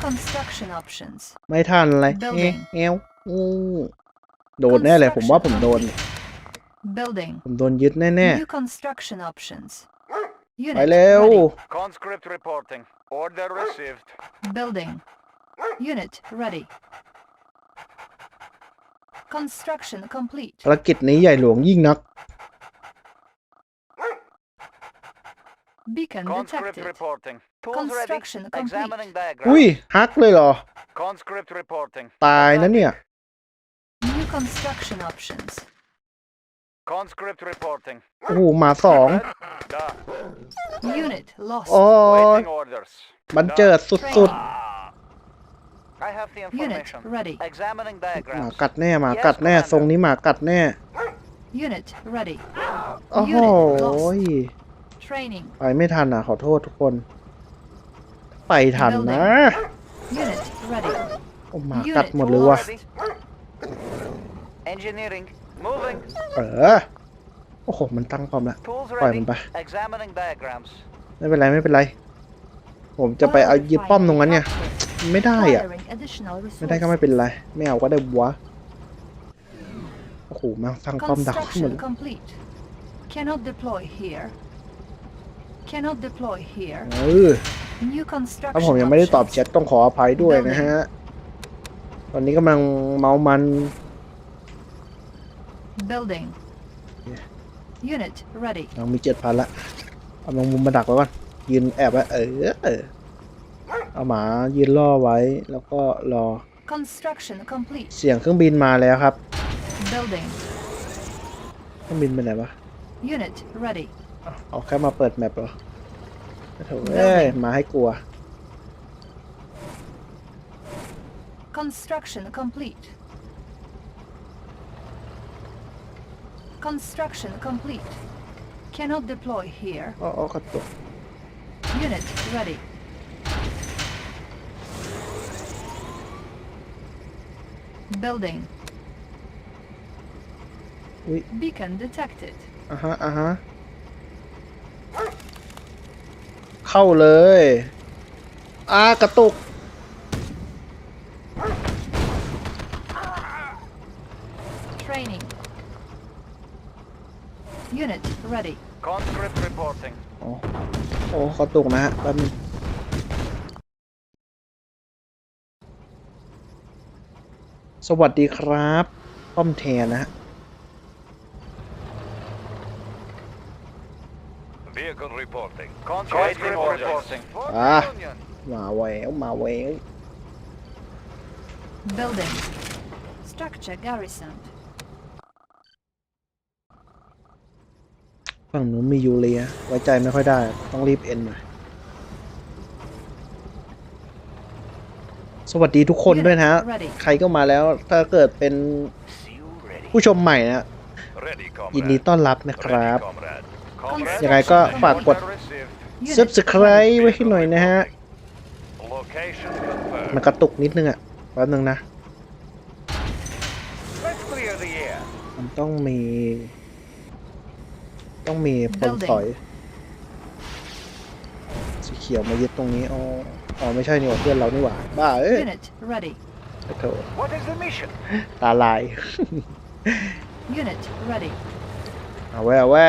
construction options Building building new construction options unit ready Conscript reporting. Order received. building unit ready construction complete ภารกิจนี้ใหญ่หลวงยิ่งนัก beacon Conscript reporting. Construction complete. อุ้ยฮักเลยเหรอ Conscript reporting. ตายนะเนี่ย New construction options. Conscript reporting. โอ้โหมาสอง Unit lost. อ๋อ w orders. บันเจิดสุด I h a Unit r e a d y Examining diagrams. กัดแน่หมากัดแน่ทรงนี้หมากัดแน่ Unit ready. โอ้โห o s Training. ไปไม่ทันอ่ะขอโทษทุกคนไปทันนะโอ้มากัดหมดเลยวะเออโอ้โห มันตั้งความละปล่อยมันไป ไม่เป็นไร ไม่เป็นไร ผมจะไปเอายึดป้อมตรงนั้นเนี่ย ไม่ได้อ่ะ ไม่ได้ก็ไม่เป็นไร ไม่เอาก็ได้บัว โอ้โหมันตั้งความดักหมดเออถ้าผมยังไม่ได้ตอบแชทต้องขออภัยด้วยนะฮะ ตอนนี้กำลังเมามัน Building Unit ready เรามีเจ็ดพันละเอาังมุมมาดักไว้ก่อนยืนแอบไว้ เออเอาหมายืนล่อไว้ แล้วก็รอ Construction complete เสียงเครื่องบินมาแล้วครับ Building เครื่องบินไปไหนวะ Unit ready เอาแค่มาเปิดแมปเหรอโถเอ้ยมาให้กลัว Construction complete. Construction complete. Cannot deploy here. อ๋อขัดตัว oh, oh, Unit ready. Building. Beacon detected. Uh huh, uh huh. ้าเลยอ้ากระตุกโอ้กระตุกนะฮะแป๊บนึงสวัสดีครับป้อมเทนะฮะ Ah, my way, my w Building. Structure garrisoned. ฝั่งนู้นมียูเรียไว้ใจไม่ค่อยได้ต้องรีบเอ็นหน่อย สวัสดีทุกคนด้วยนะใครก็มาแล้ว ถ้าเกิดเป็นผู้ชมใหม่นะยินดีต้อนรับนะครับยังไงก็ฝากกดซับสไครต์ไว้ให้หน่อยนะฮะ มันกระตุกนิดนึงอ่ะแป๊บนึงนะ มันต้องมี ต้องมีปนถอยสีเขียวมายึดตรงนี้อ๋อ อ๋อไม่ใช่นี่ว่าเพื่อนเรานี่หว่าบ้าเอ้ยโอ้โตาลายเอาแว่เอาแว่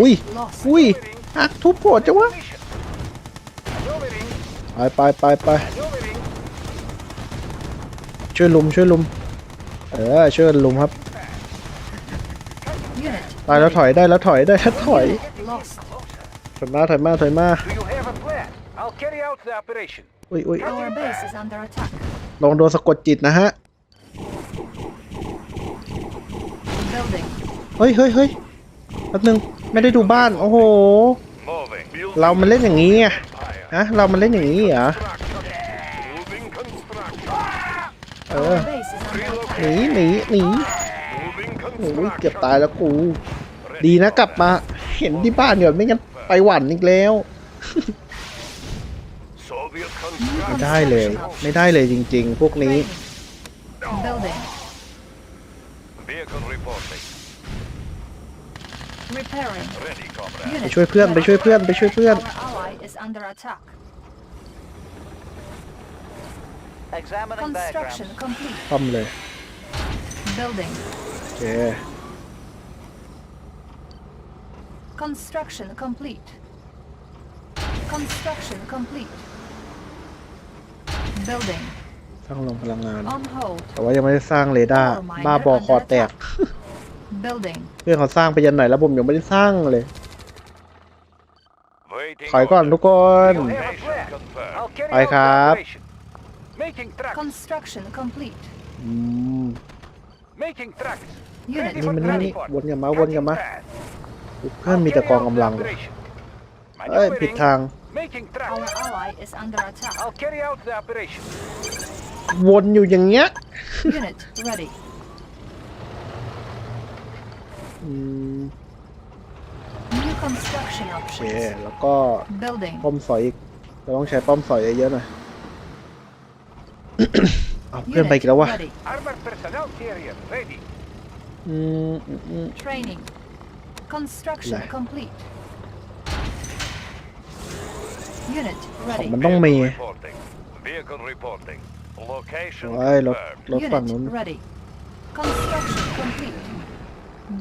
อุ้ยอุ้ยหักทุบโหดจังวะไปไปไปไปช่วยลุมช่วยลุมเออช่วยลุมครับตายแล้วถอยได้แล้วถอยได้แล้วถอยถอยมาถอยมาถอยมาอุ้ยอุ้ยลองโดนสะกดจิตนะฮะเฮ้ยเฮ้ยเฮ้ยแป๊บนึงไม่ได้ดูบ้านโอ้โห เรามันเล่นอย่างนี้ไงฮะเรามันเล่นอย่างนี้เหรอ เออหนีหนีหนีโอ้ยเกือบตายแล้วกู ดีนะกลับมาเห็นที่บ้านเดี๋ยวไม่งั้นไปหวั่นอีกแล้วไม่ได้เลยไม่ได้เลยจริง ๆ พวกนี้ไปช่วยเพื่อนไปช่วยเพื่อนไปช่วยเพื่อนทำเลยโอเค c o n สร้างโรงพลังงานแต่ว่ายังไม่ได้สร้างเรดาร์บ้าบอคอแตก Building. เพื่อนเขาสร้างไปยันไหนแล้ว ผมยังไม่ได้สร้างเลยถอยก่อนทุกคน ไปครับอนี่มันนี่วนอย่ามาวนอย่ามาเพื่อนมีแต่กองกำลัง เอ้ย ผิดทาง วนอยู่อย่างเงี้ยืมโอเคแล้วก็ป้อมสอยอีกเราต้องใช้ป้อมสอยเยอะๆหน่อยเอาเพื่อนไปกี่แล้ววะอืมอืมอืมันต้องมีโอ้ยรถรถฝั่งนู้น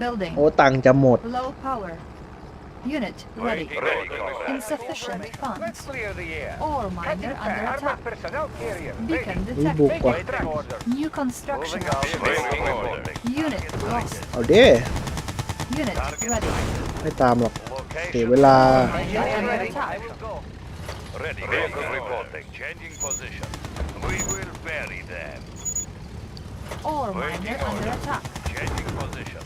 Building. โอ้ตังค์จะหมด Low power. Unit ready. Insufficient funds. Ore miner under attack. Beacon อุ้ยบุก detected. ว่ะ New construction options. Unit lost. เอาเด้ Unit ready. ไม่ตามหรอกเสียเวลา Miner under attack. Ready. Vehicle reporting. Changing position. We will bury them. Ore miner under attack. Changing position.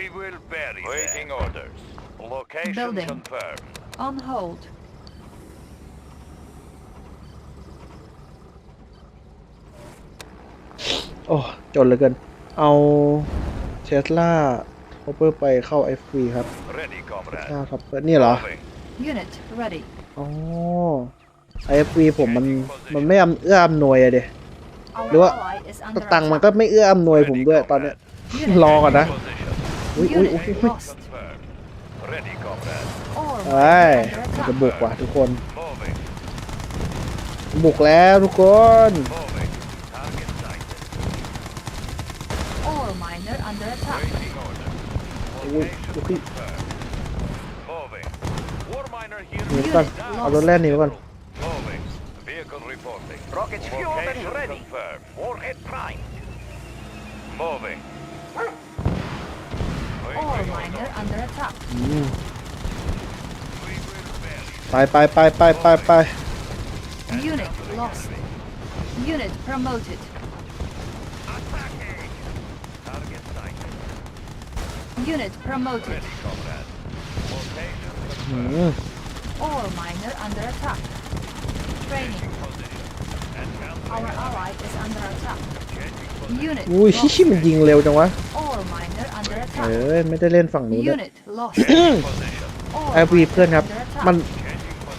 We will bury Waiting them. orders. Location Building. confirmed. On hold. โอ้จนเลยเกิน เอาเทสล่าโอเปอร์ไปเข้าไอฟีครับใช่ครับนี่เหรอ u อ๋อไอฟีผมมันมันไม่อื้ออำนวยอะเดหรือว่าตังมันก็ไม่อื้ออำนวยผมด้วย ตอนนี้รอก่อนนะอุ้ยอุ้ยอุ้ยอุ้ยไปจะบุกว่ะทุกคนบุกแล้วทุกคนเอา้ยหนีกนเแล่นหนก่อนเ All miner under attack. bye. Unit lost. Unit promoted. Unit promoted. Mm-hmm. All miner under attack. Training. Our ally is under attack. Changing position. Unit อุ้ยชิชิ lost. มันยิงเร็วจังวะ All miner เฮ้ย ไม่ได้เล่นฝั่งนู้นไอพีเพื่อนครับ มัน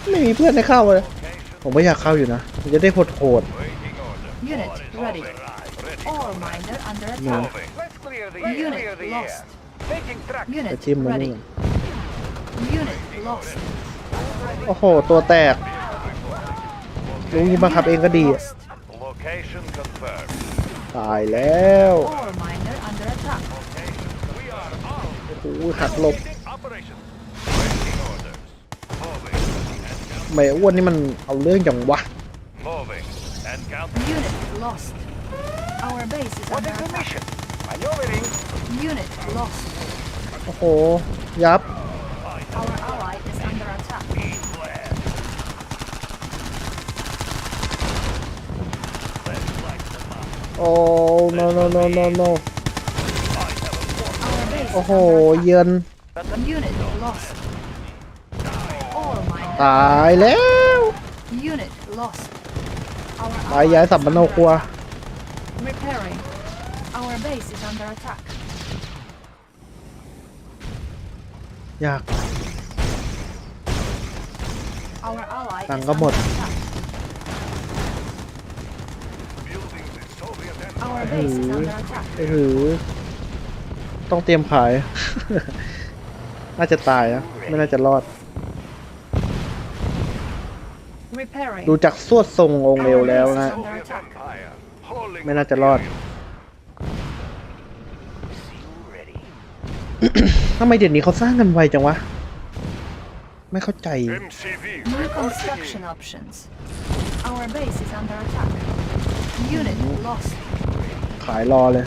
ไม่มีเพื่อนให้เข้าเลย ผมไม่อยากเข้าอยู่นะจะได้โหดโหดนะจิ้มมันโอ้โห ตัวแตกรู้ยิงบังคับเองก็ดีตายแล้วูหักลบแม่อ้วนนี่มันเอาเรื่องอย่างวะโอ้โหยับโอ้ no no no no no โอ้โหเยินตายแล้วตายย้ายสัมบันโนครัวอยากตังก็หมดเฮ้ยเฮ้ยต้องเตรียมขาย น่าจะตายนะไม่น่าจะรอด ดูจากสวดทรงองค์เร็วแล้วนะไม่น่าจะรอดทำไมเดี๋ยวนี้เขาสร้างกันไวจังวะ ไม่เข้าใจ ขายรอเลย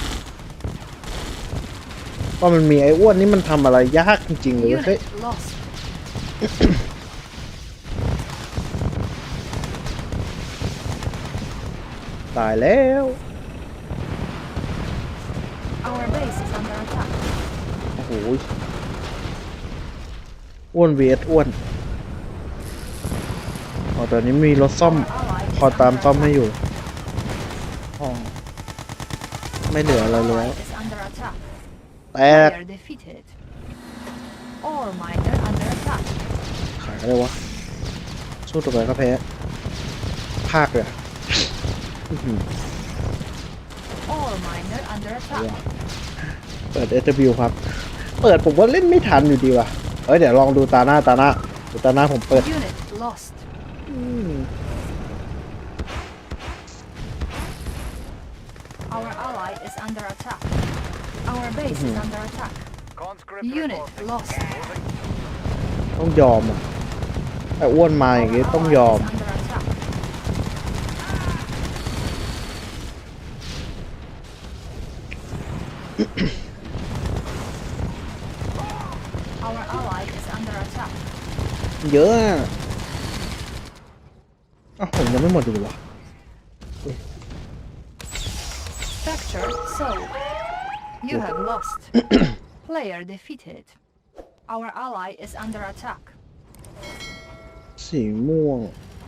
ว่ามันมีไอ้อ้วนนี่มันทำอะไรยากจริงๆเลยเฮ้ยตายแล้วโอ้โหอ้วนเวทอ้วนออตอนนี้มีรถซ่อมพคอยตามซ่อมให้อยู่ ไม่เหลืออะไรแล้วแตกขายอะไรวะสู้ตัวไหนก็แพ้ภาคเลยออเปิดเอบิวครับ เปิดผมว่าเล่นไม่ทันอยู่ดีว่ะเอ้ยเดี๋ยวลองดูตาหน้าตาหน้าดูตาหน้าผมเปิดอืม Our ally is under attack. Our base is mhm. under attack. Unit lost. Con giòm à? Phải quên mày cái con giòm. Giữa à, không nhắm mấy mình được rồi. Factor sold. You have lost. Player defeated. Our ally is under attack. สีม่วง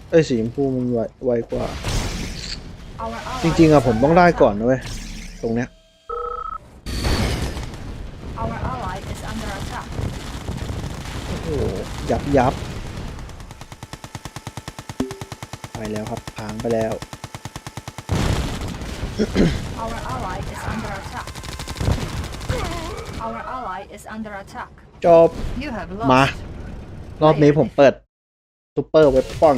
เอ้สีชมพูมันไวไวกว่า จริงๆอะผมต้องได้ก่อนนะเว้ย ตรงเนี้ยโอ้ยับยับไปแล้วครับพังไปแล้วจบมา รอบนี้ผมเปิดซูเปอร์เว็บฟอง